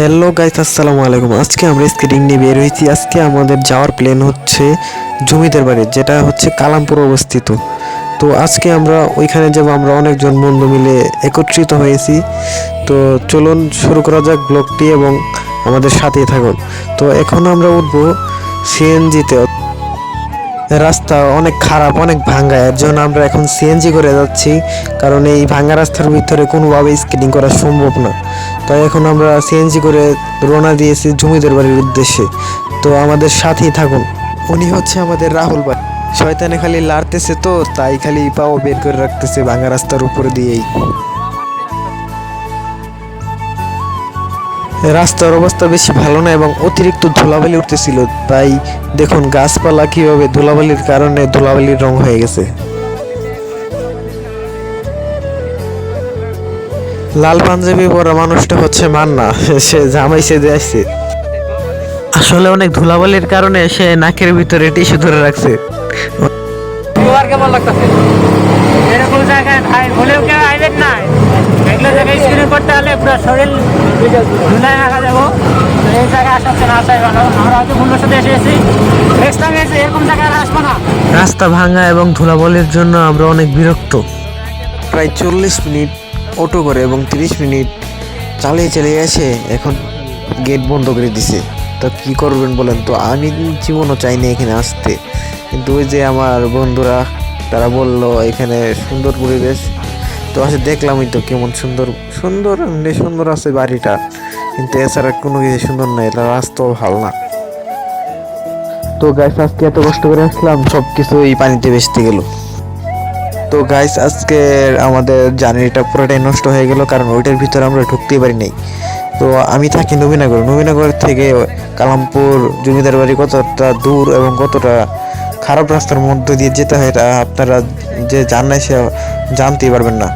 Hello guys, আসসালামু আলাইকুম। আজকে আমরা স্কেটিং নিয়ে বের হয়েছি। আজকে আমাদের যাওয়ার প্ল্যান হচ্ছে জমিদের বাড়ি, যেটা হচ্ছে কালামপুর অবস্থিত। তো আজকে আমরা ওইখানে যাব, আমরা অনেকজন বন্ধু মিলে একত্রিত হয়েছি। তো চলুন শুরু করা যাক ব্লগটি এবং আমাদের সাথেই থাকুন। তো এখন আমরা উঠবো সিএনজিতে। রাস্তা অনেক খারাপ, অনেক ভাঙ্গা। এর জন্য আমরা এখন সিএনজি করে যাচ্ছি, কারণ এই ভাঙ্গা রাস্তার ভিতরে কোনোভাবে স্কেটিং করা সম্ভব না। তাই এখন আমরা সিএনজি করে রওনা দিয়েছি জমিদের বাড়ির উদ্দেশ্যে। তো আমাদের সাথেই থাকুন। উনি হচ্ছে আমাদের রাহুল ভাই। শয়তানে খালি লাড়তেছে তো, তাই খালি পাও বের করে রাখতেছে ভাঙ্গা রাস্তার উপরে দিয়েই। রাস্তার অবস্থা বেশি ভালো না এবং অতিরিক্ত ধুলাবালি উঠতেছিল। তাই দেখুন গাছপালা কীভাবে ধুলাবালির কারণে ধুলাবালির রং হয়ে গেছে। লাল পাঞ্জাবি পরা মানুষটা হচ্ছে মান্না। সে জামাই সেজে আসছে। আসলে অনেক ধুলাবালির কারণে সে নাকের ভিতরে টিস্যু ধরে রাখছে। তোমার কেমন লাগতেছে। এরকম জায়গায় ভাই ভুলেও কেউ আইবেন না। এগুলো জায়গায় স্ক্রিন করতে হলে পুরো শরীর ধুলায় রাখা যাব। এই জায়গায় আসাচ্ছে না আসাই ভালো। আমরা হয়তো ভুলের সাথে এসেছি নেক্সট টাইম এসে এরকম জায়গায় আসব না। রাস্তা ভাঙা এবং ধুলাবালির জন্য আমরা অনেক বিরক্ত। প্রায় চল্লিশ মিনিট অটো করে এবং তিরিশ মিনিট চালিয়ে চালিয়ে এসে এখন গেট বন্ধ করে দিছে। তো কি করবেন বলেন তো? আমি জীবনও চাইনি এখানে আসতে। কিন্তু ওই যে আমার বন্ধুরা, তারা বলল, এখানে সুন্দর পরিবেশ। তো আসে দেখলামই তো কেমন সুন্দর। সুন্দর এমনি সুন্দর আছে বাড়িটা। কিন্তু এছাড়া কোনো কিছু সুন্দর নাই, এটা রাস্তাও ভালো না। তো গাইস আজকে এত কষ্ট করে আসলাম সব কিছু এই পানিতে ভেসতে গেল। তো গাইস আজকে আমাদের জার্নিটা পুরোটাই নষ্ট হয়ে গেল, কারণ ওইটার ভিতরে আমরা ঢুকতেই পারি নাই তো আমি থাকি নবীনগর। নবীনগর থেকে কালামপুর, জমিদার বাড়ি কতটা দূর এবং কতটা খারাপ রাস্তার মধ্য দিয়ে যেতে হয় তা আপনারা যে জান নাই সে জানতেই পারবেন না।